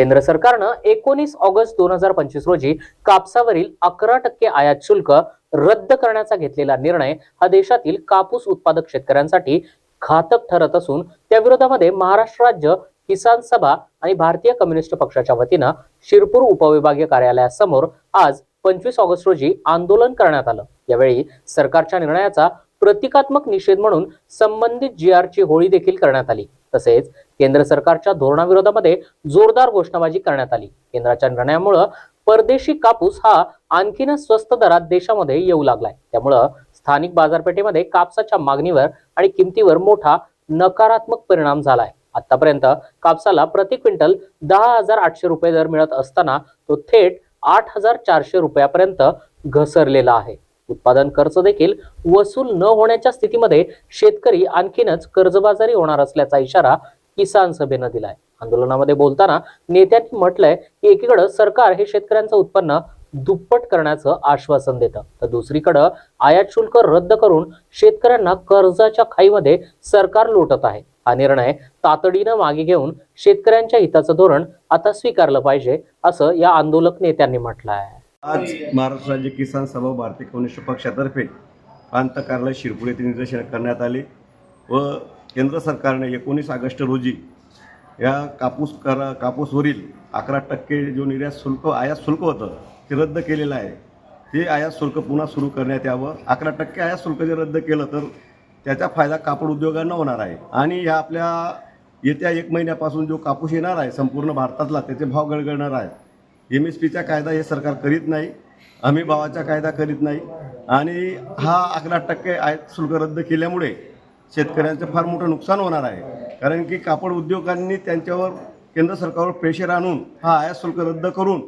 केंद्र सरकारनं एकोणीस ऑगस्ट दोन हजार पंचवीस रोजी कापसावरील अकरा टक्के आयात शुल्क रद्द करण्याचा घेतलेला निर्णय हा देशातील कापूस उत्पादक शेतकऱ्यांसाठी घातक ठरत असून त्या विरोधामध्ये महाराष्ट्र राज्य किसान सभा आणि भारतीय कम्युनिस्ट पक्षाच्या वतीनं शिरपूर उपविभागीय कार्यालयासमोर आज पंचवीस ऑगस्ट रोजी आंदोलन करण्यात आलं. यावेळी सरकारच्या निर्णयाचा प्रतिकात्मक निषेध म्हणून संबंधित जी आरची होळी देखील करण्यात आली. तसेच केंद्र सरकारच्या धोरणाविरोधामध्ये जोरदार घोषणाबाजी करण्यात आली. केंद्राच्या निर्णयामुळं परदेशी कापूस हा आणखीनच स्वस्त दरात देशामध्ये येऊ लागलाय. त्यामुळं स्थानिक बाजारपेठेमध्ये कापसाच्या मागणीवर आणि किमतीवर मोठा नकारात्मक परिणाम झालाय. आतापर्यंत कापसाला प्रति क्विंटल दहा हजार आठशे रुपये दर मिळत असताना तो थेट आठ हजार चारशे रुपयापर्यंत घसरलेला आहे. उत्पादन खर्च देखील वसूल न होण्याच्या स्थितीमध्ये शेतकरी आणखीनच कर्जबाजारी होणार असल्याचा इशारा किसान सभेनं दिलाय. आंदोलनामध्ये बोलताना नेत्यांनी म्हटलंय की एकीकडे सरकार हे शेतकऱ्यांचं उत्पन्न दुप्पट करण्याचं आश्वासन देतं तर दुसरीकडं आयात शुल्क रद्द करून शेतकऱ्यांना कर्जाच्या खाईमध्ये सरकार लोटत आहे. हा निर्णय तातडीनं मागे घेऊन शेतकऱ्यांच्या हिताचं धोरण आता स्वीकारलं पाहिजे असं या आंदोलक नेत्यांनी म्हटलं आहे आज महाराष्ट्र राज्य किसान सभा भारतीय कम्युनिस्ट पक्षातर्फे प्रांत कार्यालय शिरपूर येथे निदर्शन करण्यात आले व केंद्र सरकारने एकोणीस ऑगस्ट रोजी या कापूस करा कापूसवरील अकरा टक्के जो निर्यात शुल्क आयात शुल्क होतं ते रद्द केलेलं आहे. ते आयात शुल्क पुन्हा सुरू करण्यात यावं. अकरा टक्के आयात शुल्क जर रद्द केलं तर त्याचा फायदा कापड उद्योगांना होणार आहे. आणि ह्या आपल्या येत्या एक महिन्यापासून जो कापूस येणार आहे संपूर्ण भारतातला त्याचे भाव गळगळणार आहे एम एस पीचा कायदा हे सरकार करीत नाही हमी भावाचा कायदा करीत नाही. आणि हा अकरा टक्के आयात शुल्क रद्द केल्यामुळे शेतकऱ्यांचं फार मोठं नुकसान होणार आहे. कारण की कापड उद्योगांनी त्यांच्यावर केंद्र सरकारवर प्रेशर आणून हा आयात शुल्क रद्द करून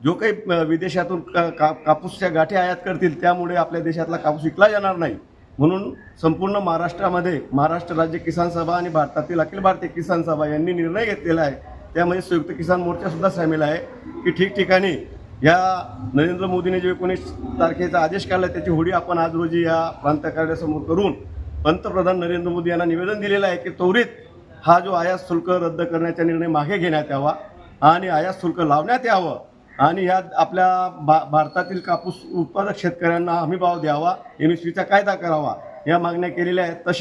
जो काही विदेशातून का का कापूसच्या गाठी आयात करतील त्यामुळे आपल्या देशातला कापूस विकला जाणार नाही. म्हणून संपूर्ण महाराष्ट्रामध्ये महाराष्ट्र राज्य किसान सभा आणि भारतातील अखिल भारतीय किसान सभा यांनी निर्णय घेतलेला आहे त्यामध्ये संयुक्त किसान मोर्चासुद्धा सामील आहे की ठिकठिकाणी या नरेंद्र मोदीने जे एकोणीस तारखेचा आदेश काढला त्याची होडी आपण आज रोजी या प्रांत कार्यासमोर करून पंतप्रधान नरेंद्र मोदी यांना निवेदन दिलेलं आहे की त्वरित हा जो आयात शुल्क रद्द करण्याचा निर्णय मागे घेण्यात यावा आणि आयात शुल्क लावण्यात यावं आणि या आपल्या भा भारतातील कापूस उत्पादक शेतकऱ्यांना हमीभाव द्यावा एम एस पीचा कायदा करावा या मागण्या केलेल्या आहेत. तसे